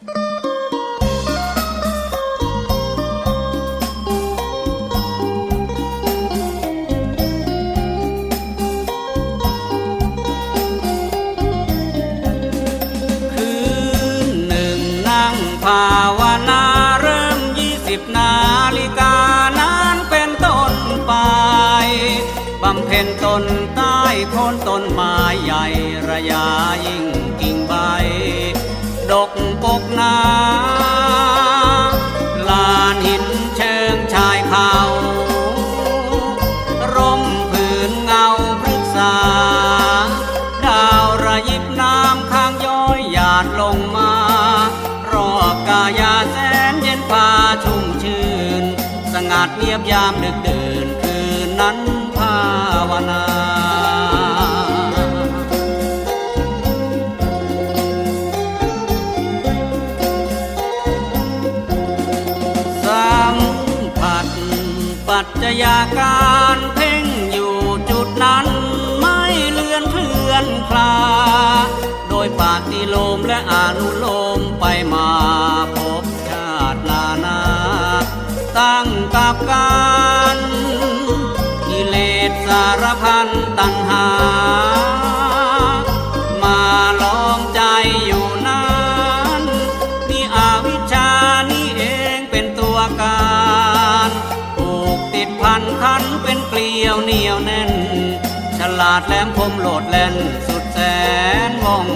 คืนหนึ่งนั่งภาวนาเริ่มยี่สิบนาฬิกานั้นเป็นต้นไป บำเพ็ญตนใต้โคนต้นไม้ใหญ่ระยะยิ่ง เงียบยามดึกดื่นคืนนั้นภาวนาสัมผัสปัจจยาการเพ่งอยู่จุดนั้นไม่เลือนเคลื่อนคลา โดยปาฏิโลมและอนุโลมไปมา กับการกิเลสสารพันตัณหา มาลองใจอยู่นั้นนี่อวิชานี่เองเป็นตัวการผูกติดพันคันเป็นเกลียวเหนียวแน่น ฉลาดแหลมคมโหลดแล่นสุดแสนว่อง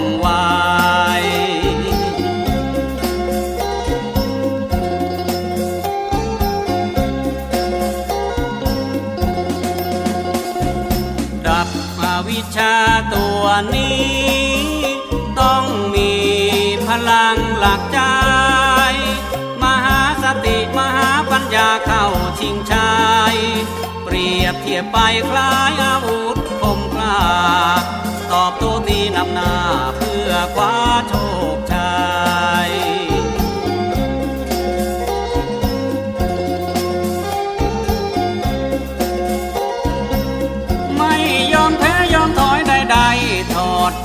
อวิชชาตัวนี้ ต้องมีพลังหลักใจ มหาสติมหาปัญญาเข้าชิงชัย เปรียบเทียบไปคล้ายอาวุธคมกล้า ตอบตัวตีนำหน้าเพื่อคว้าโชค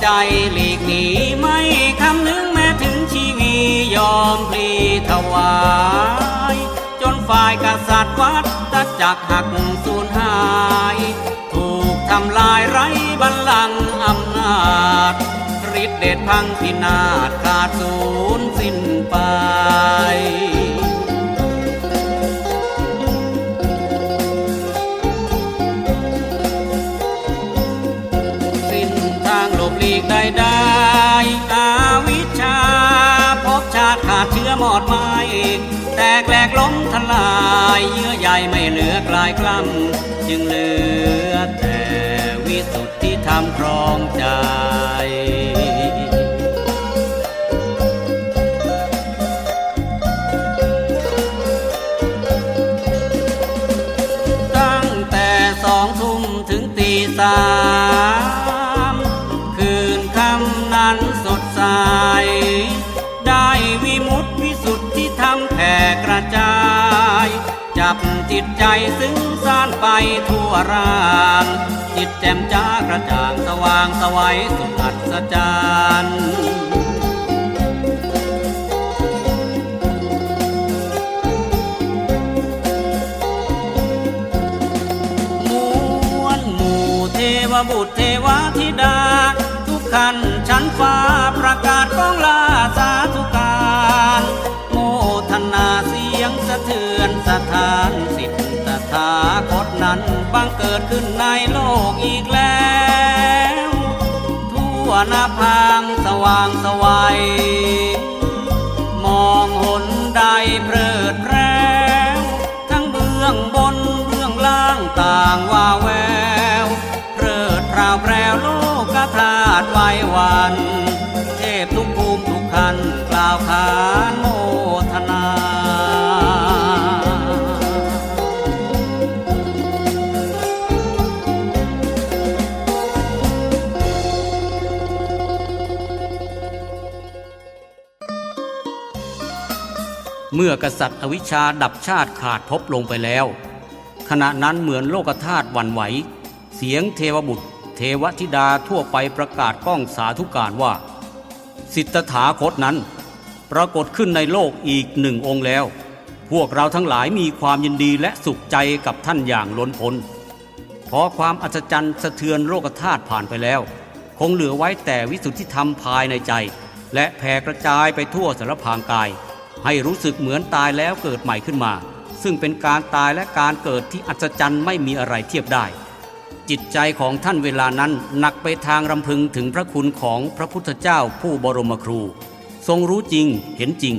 ใจหลีกหนีไม่คำนึงแม้ถึงชีวียอมพลีถวาย จนฝ่ายกษัตริย์วัดตจักรหักสูญหาย ถูกทำลายไร้บัลลังก์อำนาจฤทธิเดชพังพินาศขาดสูญสิ้นไป อดไม้แตกแหลกล้มทลายเยื่อใยไม่เหลือกลายกล้ำจึงเหลือแต่วิสุทธิธรรมครองใจ จิตใจซึ้งซ่านไปทั่วร่างจิตแจ่มจ้ากระจ่างสว่างสวัยสุดอัศจรรย์มวลหมู่เทวบุตรเทวธิดา ทุกขันชั้นฟ้าประกาศก้องลาสา เทือนสถานสิทธิ์ถาคตนั้นบังเกิดขึ้นในโลกอีกแล้ว ทั่วนาพางสว่างสวัย มองหนใดเพลิดเพล้วทั้งเบื้องบนเบื้องล่างต่างว่าแววเพลิดพราวแพรวโลกธาตุไว้วัน เทพทุกภูมิทุกขันกล่าวขาน เมื่อกษัตริย์อวิชชาดับชาติขาดภพลงไปแล้ว ขณะนั้นเหมือนโลกธาตุวันไหว เสียงเทวบุตร เทวธิดาทั่วไปประกาศก้องสาธุการว่า สิทธถาคตนั้น ปรากฏขึ้นในโลกอีกหนึ่งองค์แล้ว พวกเราทั้งหลายมีความยินดีและสุขใจกับท่านอย่างล้นพ้นพอความอัศจรรย์สะเทือนโลกธาตุผ่านไปแล้ว คงเหลือไว้แต่วิสุทธิธรรมภายในใจ และแผ่กระจายไปทั่วสารพางกาย ให้รู้สึกเหมือนตายแล้วเกิดใหม่ขึ้นมา ซึ่งเป็นการตายและการเกิดที่อัศจรรย์ไม่มีอะไรเทียบได้ จิตใจของท่านเวลานั้นหนักไปทางรำพึงถึงพระคุณของพระพุทธเจ้าผู้บรมครู ทรงรู้จริงเห็นจริง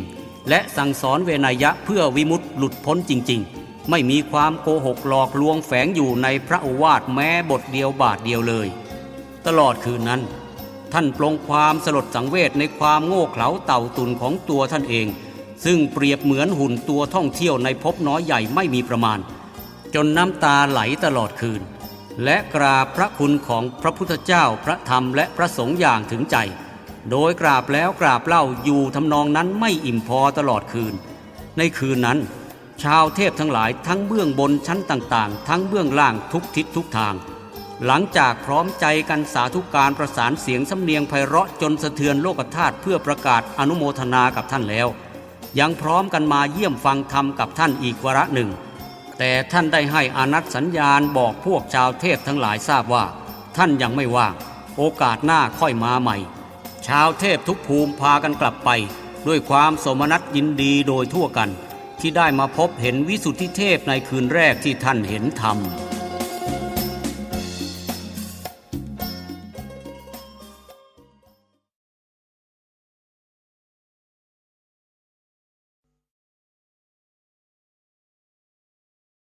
และสั่งสอนเวนยะเพื่อวิมุตติหลุดพ้นจริง ๆ ไม่มีความโกหกหลอกลวงแฝงอยู่ในพระโอวาทแม้บทเดียวบาทเดียวเลย ตลอดคืนนั้นท่านปลงความสลดสังเวชในความโง่เขลาเต่าตุนของตัวท่านเอง ซึ่งเปรียบเหมือนหุ่นตัวท่องเที่ยวในภพน้อยใหญ่ไม่มีประมาณ จนน้ำตาไหลตลอดคืน และกราบพระคุณของพระพุทธเจ้าพระธรรมและพระสงฆ์อย่างถึงใจ โดยกราบแล้วกราบเล่าอยู่ทำนองนั้นไม่อิ่มพอตลอดคืน ในคืนนั้น ชาวเทพทั้งหลายทั้งเบื้องบนชั้นต่างๆ ทั้งเบื้องล่างทุกทิศทุกทาง หลังจากพร้อมใจกันสาธุการประสานเสียงสำเนียงไพเราะจนสะเทือนโลกธาตุเพื่อประกาศอนุโมทนากับท่านแล้ว ยังพร้อมกันมาเยี่ยมฟังธรรมกับท่านอีกวาระหนึ่ง แต่ท่านได้ให้อานัตสัญญาณบอกพวกชาวเทพทั้งหลายทราบว่า ท่านยังไม่ว่าง โอกาสหน้าค่อยมาใหม่ ชาวเทพทุกภูมิพากันกลับไป ด้วยความสมนัตยินดีโดยทั่วกัน ที่ได้มาพบเห็นวิสุทธิเทพในคืนแรกที่ท่านเห็นธรรม